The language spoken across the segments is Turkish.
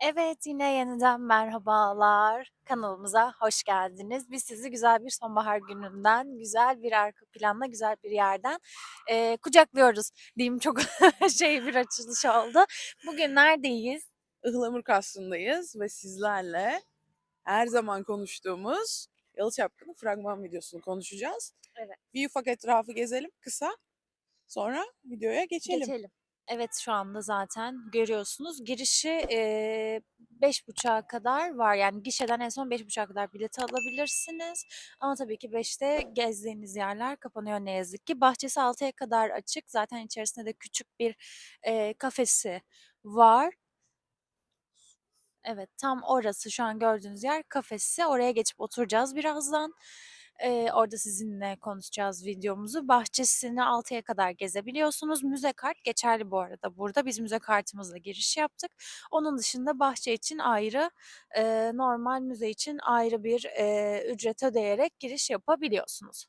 Evet, yine yeniden merhabalar. Kanalımıza hoş geldiniz. Biz sizi güzel bir sonbahar gününden, güzel bir arka planla, güzel bir yerden eee, kucaklıyoruz diyeyim. Çok şey bir açılış oldu. Bugün neredeyiz? Ihlamur Kasrı'ndayız ve sizlerle her zaman konuştuğumuz Yalı Çapkını fragman videosunu konuşacağız. Evet. Bir ufak etrafı gezelim kısa. Sonra videoya geçelim. Geçelim. Evet şu anda zaten görüyorsunuz. Girişi beş buçuğa kadar var. Yani gişeden en son beş buçuğa kadar bilet alabilirsiniz. Ama tabii ki 5'te gezdiğiniz yerler kapanıyor ne yazık ki. Bahçesi 6'ya kadar açık. Zaten içerisinde de küçük bir eee, kafesi var. Evet, tam orası şu an gördüğünüz yer kafesi. Oraya geçip oturacağız birazdan. Eee, orada sizinle konuşacağız videomuzu. Bahçesini 6'ya kadar gezebiliyorsunuz. Müze kart geçerli bu arada burada. Biz müze kartımızla giriş yaptık. Onun dışında bahçe için ayrı, eee, normal müze için ayrı bir eee, ücret ödeyerek giriş yapabiliyorsunuz.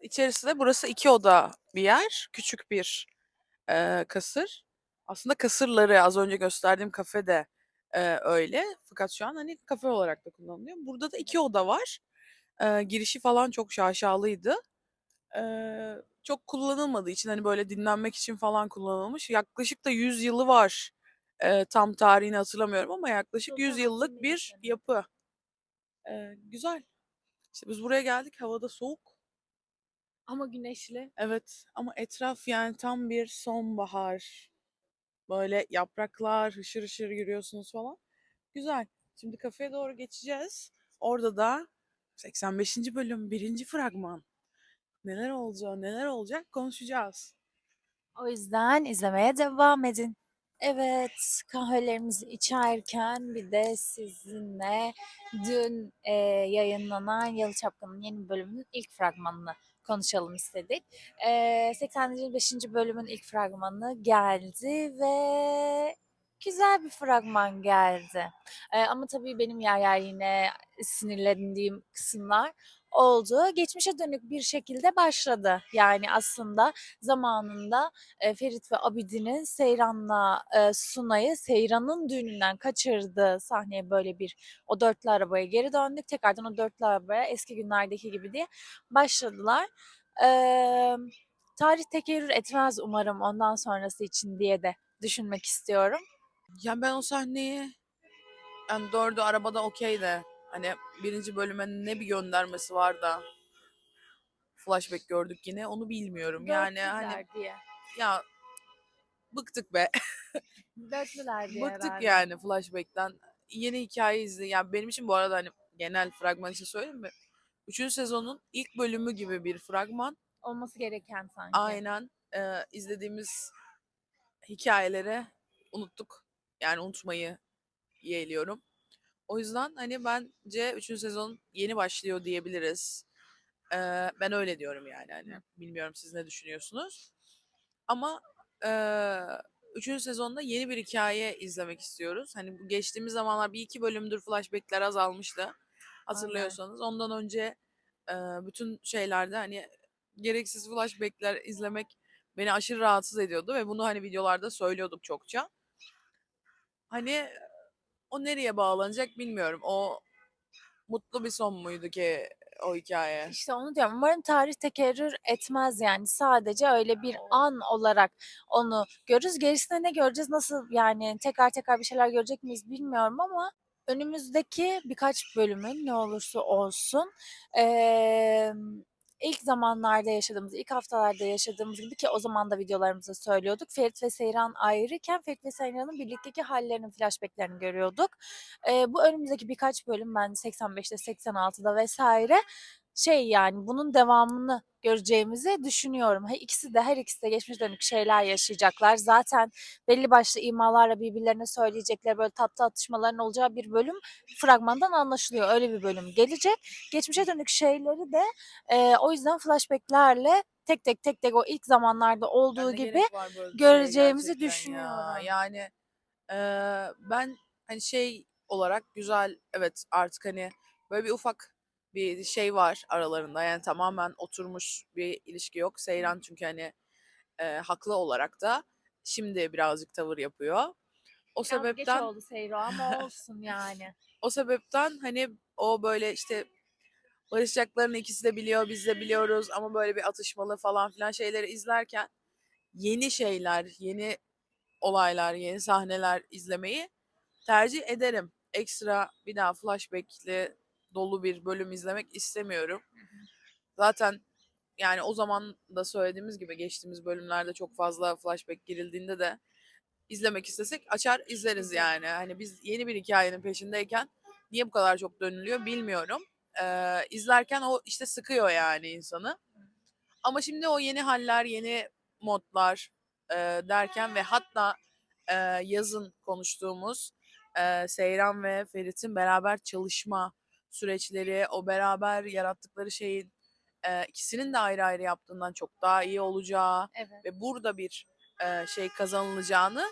İçerisi de burası iki oda bir yer. Küçük bir eee, kasır. Aslında kasırları az önce gösterdiğim kafe de eee, öyle. Fakat şu an hani kafe olarak da kullanılıyor. Burada da iki oda var. Eee, girişi falan çok şaşalıydı. Eee, çok kullanılmadığı için hani böyle dinlenmek için falan kullanılmış. Yaklaşık da 100 yılı var. Eee, tam tarihini hatırlamıyorum ama yaklaşık Çok 100 eski yıllık bir yapı. Eee, güzel. İşte biz buraya geldik. Havada soğuk. Ama güneşli. Evet ama etraf yani tam bir sonbahar. Böyle yapraklar hışır hışır yürüyorsunuz falan. Güzel. Şimdi kafeye doğru geçeceğiz. Orada da 85. bölüm 1. fragman. Neler olacak, neler olacak konuşacağız. O yüzden izlemeye devam edin. Evet, kahvelerimizi içerken bir de sizinle dün e, yayınlanan Yalı Çapkın'ın yeni bölümünün ilk fragmanını konuşalım istedik. E, 85. bölümün ilk fragmanı geldi ve güzel bir fragman geldi. E, ama tabii benim yer yer yine sinirlendiğim kısımlar oldu. Geçmişe dönük bir şekilde başladı. Yani aslında zamanında e, Ferit ve Abidin'in Seyran'la e, Sunay'ı Seyran'ın düğününden kaçırdığı sahneye böyle bir o dörtlü arabaya geri döndük. Tekrardan o dörtlü arabaya eski günlerdeki gibi diye başladılar. E, tarih tekerrür etmez umarım ondan sonrası için diye de düşünmek istiyorum. Ya ben o sahneyi yani dördü arabada okey de hani birinci bölüme ne bir göndermesi var da flashback gördük yine onu bilmiyorum. Yani hani diye. ya bıktık be. Dörtlüler diye Bıktık herhalde. yani flashback'ten. Yeni hikaye izle. Yani benim için bu arada hani genel fragman için söyleyeyim mi? Üçüncü sezonun ilk bölümü gibi bir fragman. Olması gereken sanki. Aynen e, izlediğimiz hikayeleri unuttuk. Yani unutmayı yeğliyorum. O yüzden hani bence üçüncü sezon yeni başlıyor diyebiliriz. E, ben öyle diyorum yani. Hani bilmiyorum siz ne düşünüyorsunuz. Ama e, üçüncü sezonda yeni bir hikaye izlemek istiyoruz. Hani bu geçtiğimiz zamanlar bir iki bölümdür flashbackler azalmıştı. Hatırlıyorsanız. Ondan önce e, bütün şeylerde hani gereksiz flashbackler izlemek beni aşırı rahatsız ediyordu ve bunu hani videolarda söylüyorduk çokça. Hani o nereye bağlanacak bilmiyorum. O mutlu bir son muydu ki o hikaye? İşte onu diyorum. Umarım tarih tekerrür etmez yani. Sadece öyle bir an olarak onu görürüz. Gerisinde ne göreceğiz? Nasıl yani tekrar tekrar bir şeyler görecek miyiz bilmiyorum ama önümüzdeki birkaç bölümün ne olursa olsun emm, ilk zamanlarda yaşadığımız, ilk haftalarda yaşadığımız gibi ki o zaman da videolarımızda söylüyorduk. Ferit ve Seyran ayrıyken Ferit ve Seyran'ın birlikteki hallerinin flashback'lerini görüyorduk. Eee, bu önümüzdeki birkaç bölüm ben 85'te, 86'da vesaire şey yani bunun devamını göreceğimizi düşünüyorum. İkisi de her ikisi de geçmiş dönük şeyler yaşayacaklar. Zaten belli başlı imalarla birbirlerine söyleyecekleri böyle tatlı atışmaların olacağı bir bölüm fragmandan anlaşılıyor. Öyle bir bölüm gelecek. Geçmişe dönük şeyleri de e, o yüzden flashbacklerle tek tek tek tek o ilk zamanlarda olduğu Yani ne gibi göreceğimizi gerçekten ya? düşünüyorum. Yani eee, ben hani şey olarak güzel evet artık hani böyle bir ufak bir şey var aralarında. Yani tamamen oturmuş bir ilişki yok. Seyran çünkü hani eee, haklı olarak da şimdi birazcık tavır yapıyor. O Biraz geç sebepten oldu Seyro ama olsun yani. o sebepten hani o böyle işte barışacaklarını ikisi de biliyor, biz de biliyoruz ama böyle bir atışmalı falan filan şeyleri izlerken yeni şeyler, yeni olaylar, yeni sahneler izlemeyi tercih ederim. Ekstra bir daha flashback'li dolu bir bölüm izlemek istemiyorum. Zaten yani o zaman da söylediğimiz gibi geçtiğimiz bölümlerde çok fazla flashback girildiğinde de izlemek istesek açar izleriz yani. Hani biz yeni bir hikayenin peşindeyken niye bu kadar çok dönülüyor bilmiyorum. Ee, izlerken o işte sıkıyor yani insanı. Ama şimdi o yeni haller, yeni modlar e, derken ve hatta e, yazın konuştuğumuz e, Seyran ve Ferit'in beraber çalışma süreçleri, o beraber yarattıkları şeyin e, ikisinin de ayrı ayrı yaptığından çok daha iyi olacağı Evet. ve burada bir e, şey kazanılacağını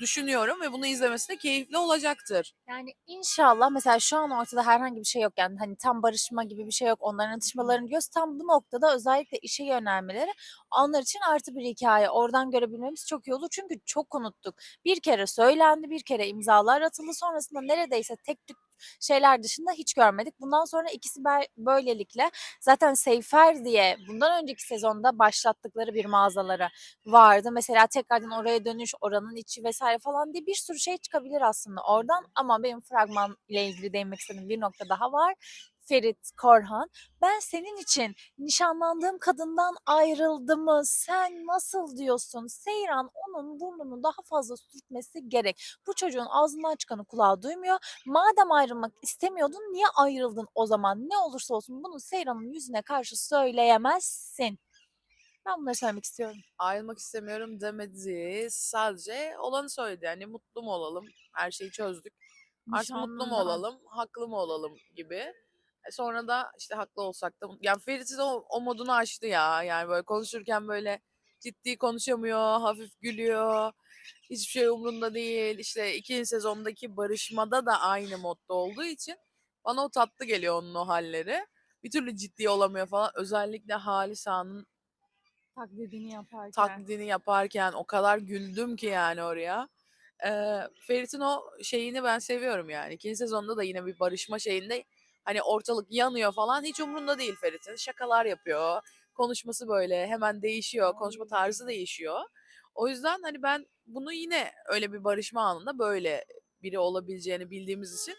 düşünüyorum ve bunu izlemesi de keyifli olacaktır. Yani inşallah mesela şu an ortada herhangi bir şey yok yani hani tam barışma gibi bir şey yok. Onların atışmalarını diyoruz. Tam bu noktada özellikle işe yönelmeleri onlar için artı bir hikaye. Oradan görebilmemiz çok iyi olur. Çünkü çok unuttuk. Bir kere söylendi, bir kere imzalar atıldı. Sonrasında neredeyse tek tük şeyler dışında hiç görmedik. Bundan sonra ikisi böylelikle zaten Seyfer diye bundan önceki sezonda başlattıkları bir mağazaları vardı. Mesela tekrardan oraya dönüş, oranın içi vesaire falan diye bir sürü şey çıkabilir aslında oradan. Ama benim fragman ile ilgili değinmek istediğim bir nokta daha var. Ferit, Korhan, ben senin için nişanlandığım kadından ayrıldımı sen nasıl diyorsun? Seyran onun burnunu daha fazla sürtmesi gerek. Bu çocuğun ağzından çıkanı kulağı duymuyor. Madem ayrılmak istemiyordun niye ayrıldın o zaman? Ne olursa olsun bunu Seyran'ın yüzüne karşı söyleyemezsin. Ben bunları söylemek istiyorum. Ayrılmak istemiyorum demedi. Sadece olanı söyledi. Yani mutlu mu olalım? Her şeyi çözdük. Artık mutlu mu Nişanlından. olalım? Haklı mı olalım gibi. E sonra da işte haklı olsak da yani Ferit'in o, o modunu aştı ya. Yani böyle konuşurken böyle ciddi konuşamıyor, hafif gülüyor. Hiçbir şey umrunda değil. İşte ikinci sezondaki barışmada da aynı modda olduğu için bana o tatlı geliyor onun o halleri. Bir türlü ciddi olamıyor falan. Özellikle Halisa'nın Taklidini yaparken. taklidini yaparken o kadar güldüm ki yani oraya. Ee, Ferit'in o şeyini ben seviyorum yani. İkinci sezonda da yine bir barışma şeyinde hani ortalık yanıyor falan hiç umrunda değil Ferit'in. Şakalar yapıyor. Konuşması böyle hemen değişiyor. Konuşma tarzı değişiyor. O yüzden hani ben bunu yine öyle bir barışma anında böyle biri olabileceğini bildiğimiz için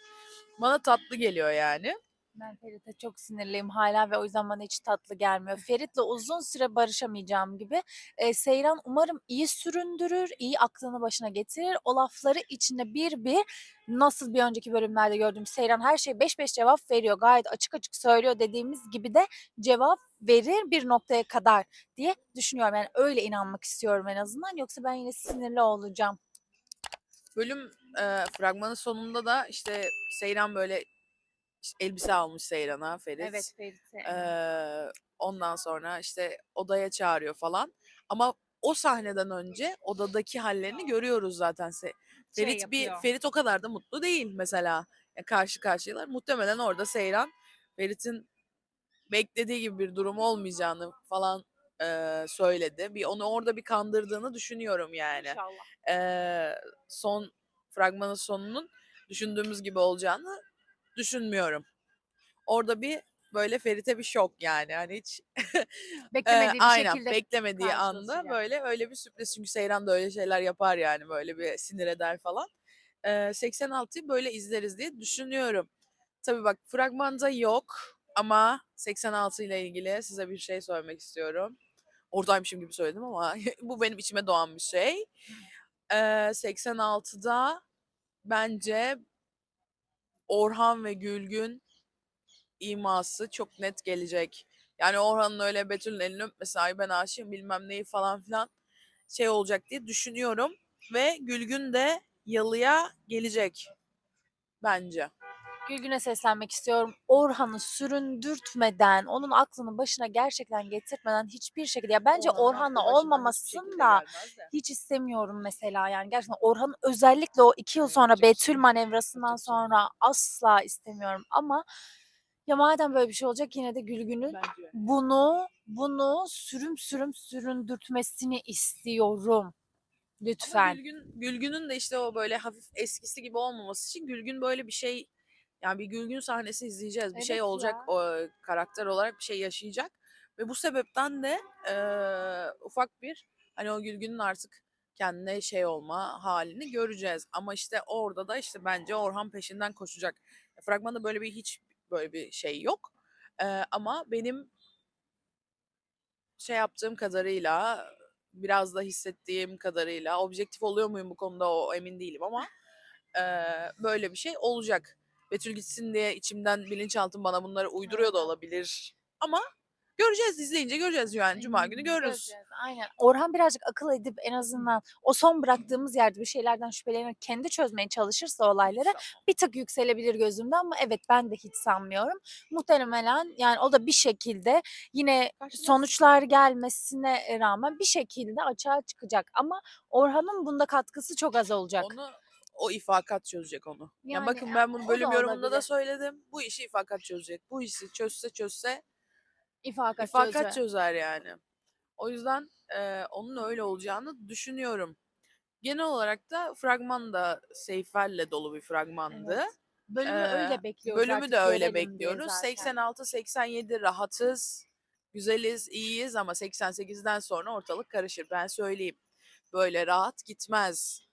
bana tatlı geliyor yani. Ben Ferit'e çok sinirliyim hala ve o yüzden bana hiç tatlı gelmiyor. Ferit'le uzun süre barışamayacağım gibi. Ee, Seyran umarım iyi süründürür, iyi aklını başına getirir. O lafları içinde bir bir nasıl bir önceki bölümlerde gördüğüm Seyran her şey beş beş cevap veriyor. Gayet açık açık söylüyor dediğimiz gibi de cevap verir bir noktaya kadar diye düşünüyorum. Yani öyle inanmak istiyorum en azından. Yoksa ben yine sinirli olacağım. Bölüm e, fragmanın sonunda da işte Seyran böyle işte elbise almış Seyran'a Ferit. Evet Ferit'e. Ee, ondan sonra işte odaya çağırıyor falan. Ama o sahneden önce odadaki hallerini görüyoruz zaten. Se- Şey Ferit bir yapıyor. Ferit o kadar da mutlu değil mesela. Yani karşı karşıyalar. Muhtemelen orada Seyran Ferit'in beklediği gibi bir durum olmayacağını falan e, söyledi. Bir onu orada bir kandırdığını düşünüyorum yani. İnşallah. E, son fragmanın sonunun düşündüğümüz gibi olacağını düşünmüyorum. Orada bir böyle Ferit'e bir şok yani. Hani hiç Beklemediği bir aynen şekilde beklemediği anda karşılaşacak. böyle öyle bir sürpriz. Çünkü Seyran da öyle şeyler yapar yani böyle bir sinir eder falan. Eee 86'yı böyle izleriz diye düşünüyorum. Tabii bak fragmanda yok ama 86 ile ilgili size bir şey söylemek istiyorum. Oradaymışım gibi söyledim ama bu benim içime doğan bir şey. Eee 86'da bence Orhan ve Gülgün iması çok net gelecek. Yani Orhan'ın öyle Betül'ün elini öpmesi, ay ben aşığım bilmem neyi falan filan şey olacak diye düşünüyorum. Ve Gülgün de yalıya gelecek. Bence. Gülgün'e seslenmek istiyorum. Orhan'ı süründürtmeden, onun aklını başına gerçekten getirtmeden hiçbir şekilde ya bence Orhan'ın Orhan'la olmamasını da hiç istemiyorum mesela yani gerçekten Orhan özellikle o iki yıl sonra? Betül manevrasından sonra asla istemiyorum ama ya madem böyle bir şey olacak yine de Gülgün'ün Bence. bunu bunu sürüm sürüm süründürtmesini istiyorum. Ama Lütfen. Gülgün, Gülgün'ün de işte o böyle hafif eskisi gibi olmaması için Gülgün böyle bir şey yani bir Gülgün sahnesi izleyeceğiz. Bir şey Evet olacak ya. o karakter olarak bir şey yaşayacak. Ve bu sebepten de eee, ufak bir hani o Gülgün'ün artık kendine şey olma halini göreceğiz. Ama işte orada da işte bence Orhan peşinden koşacak. Fragmanda böyle bir hiç böyle bir şey yok. Eee, ama benim şey yaptığım kadarıyla biraz da hissettiğim kadarıyla objektif oluyor muyum bu konuda o emin değilim ama eee, böyle bir şey olacak. Betül gitsin diye içimden bilinçaltım bana bunları uyduruyor da olabilir. Ama göreceğiz izleyince göreceğiz yani cuma günü görürüz. Göreceğiz, Aynen. Orhan birazcık akıl edip en azından o son bıraktığımız yerde bir şeylerden şüphelenerek kendi çözmeye çalışırsa olayları bir tık yükselebilir gözümde ama evet ben de hiç sanmıyorum. Muhtemelen yani o da bir şekilde yine sonuçlar gelmesine rağmen bir şekilde açığa çıkacak ama Orhan'ın bunda katkısı çok az olacak. Onu o ifakat çözecek onu. Ya Yani, bakın ben bunu bölüm da yorumunda da söyledim. Bu işi ifakat çözecek. Bu işi çözse çözse İfakat, İfakat çözer. çözer yani. O yüzden eee, onun öyle olacağını düşünüyorum. Genel olarak da fragman da Seyfer'le dolu bir fragmandı. Evet. Bölümü Eee, öyle bekliyoruz Bölümü de öyle bekliyoruz. zaten. 86-87 rahatız, güzeliz, iyiyiz ama 88'den sonra ortalık karışır. Ben söyleyeyim. Böyle rahat gitmez.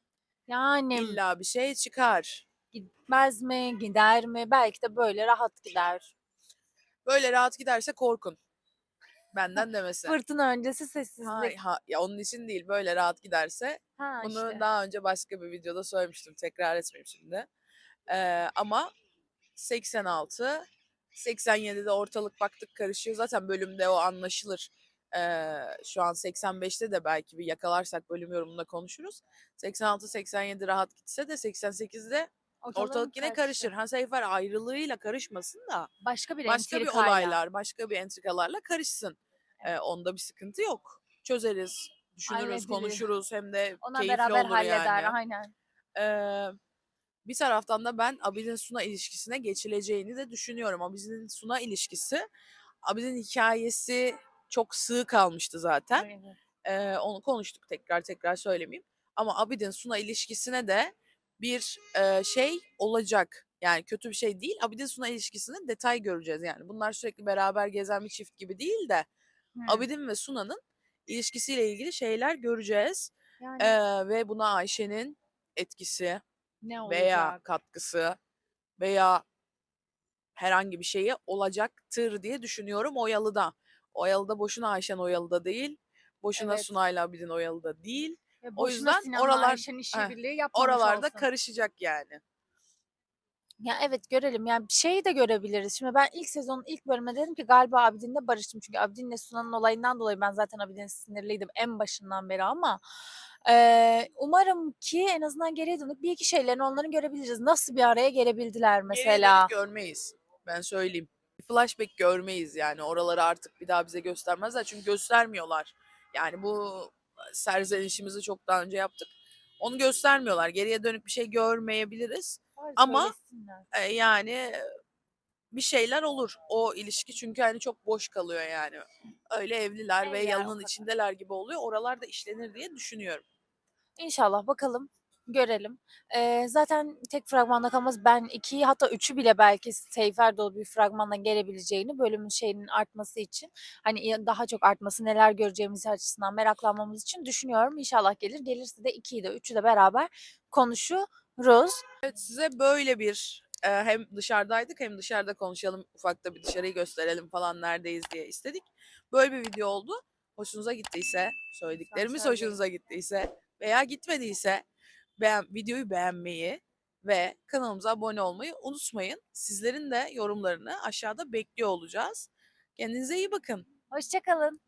Yani İlla bir şey çıkar. gitmez mi, gider mi? Belki de böyle rahat gider. Böyle rahat giderse korkun. Benden demesi. Fırtına öncesi sessizlik. Ha, ha, ya onun için değil. Böyle rahat giderse Ha, Bunu işte. daha önce başka bir videoda söylemiştim. Tekrar etmeyeyim şimdi. Ee, ama 86, 87'de ortalık baktık karışıyor. Zaten bölümde o anlaşılır. Ee, şu an 85'te de belki bir yakalarsak bölüm yorumunda konuşuruz. 86-87 rahat gitse de 88'de ortalık yine karışır. Ha Seyfer ayrılığıyla karışmasın da Başka bir başka bir olaylar, başka bir entrikalarla karışsın. Ee, onda bir sıkıntı yok. Çözeriz, düşünürüz, Halledilir. konuşuruz hem de Ona keyifli beraber olur halleder. yani. Aynen. Ee, bir taraftan da ben Abidin Suna ilişkisine geçileceğini de düşünüyorum. Abidin Suna ilişkisi, Abidin hikayesi çok sığ kalmıştı zaten. Ee, onu konuştuk tekrar tekrar söylemeyeyim. Ama Abidin Suna ilişkisine de bir e, şey olacak. Yani kötü bir şey değil. Abidin Suna ilişkisinde detay göreceğiz yani. Bunlar sürekli beraber gezen bir çift gibi değil de Hı. Abidin ve Suna'nın ilişkisiyle ilgili şeyler göreceğiz. Yani Ee, ve buna Ayşe'nin etkisi ne olacak? veya katkısı veya herhangi bir şeyi olacaktır diye düşünüyorum Oyalı'da. Oyalı'da boşuna Ayşen Oyalı'da değil. Boşuna Evet. Sunay'la Abidin Oyalı'da değil. Ve o boşuna yüzden Sinan'la oralar- Ayşe'nin işi heh, birliği yapmamış Oralarda olsun. karışacak yani. Ya evet görelim. Yani bir şeyi de görebiliriz. Şimdi ben ilk sezonun ilk bölümünde dedim ki galiba Abidin'le barıştım. Çünkü Abidin'le Sunan'ın olayından dolayı ben zaten Abidin'e sinirliydim en başından beri ama eee, umarım ki en azından geriye dönük bir iki şeylerini onların görebiliriz. Nasıl bir araya gelebildiler Geriye mesela. görmeyiz. Ben söyleyeyim. Flashback görmeyiz yani. Oraları artık bir daha bize göstermezler. Çünkü göstermiyorlar. Yani bu serzenişimizi çok daha önce yaptık. Onu göstermiyorlar. Geriye dönük bir şey görmeyebiliriz. Bari Ama-. E, yani bir şeyler olur o ilişki çünkü hani çok boş kalıyor yani. Öyle evliler Ev ve yalının içindeler gibi oluyor. Oralarda işlenir diye düşünüyorum. İnşallah bakalım görelim. Eee, zaten tek fragmanda kalmaz. Ben ikiyi hatta üçü bile belki Seyfer dolu bir fragmanla gelebileceğini bölümün şeyinin artması için hani ya- daha çok artması neler göreceğimiz açısından meraklanmamız için düşünüyorum. İnşallah gelir. Gelirse de ikiyi de üçü de beraber konuşuruz. Evet size böyle bir e, hem dışarıdaydık hem dışarıda konuşalım ufak da bir dışarıyı gösterelim falan neredeyiz diye istedik. Böyle bir video oldu. Hoşunuza gittiyse, söylediklerimiz söyleyin. hoşunuza gittiyse veya gitmediyse beğen, videoyu beğenmeyi ve kanalımıza abone olmayı unutmayın. Sizlerin de yorumlarını aşağıda bekliyor olacağız. Kendinize iyi bakın. Hoşçakalın.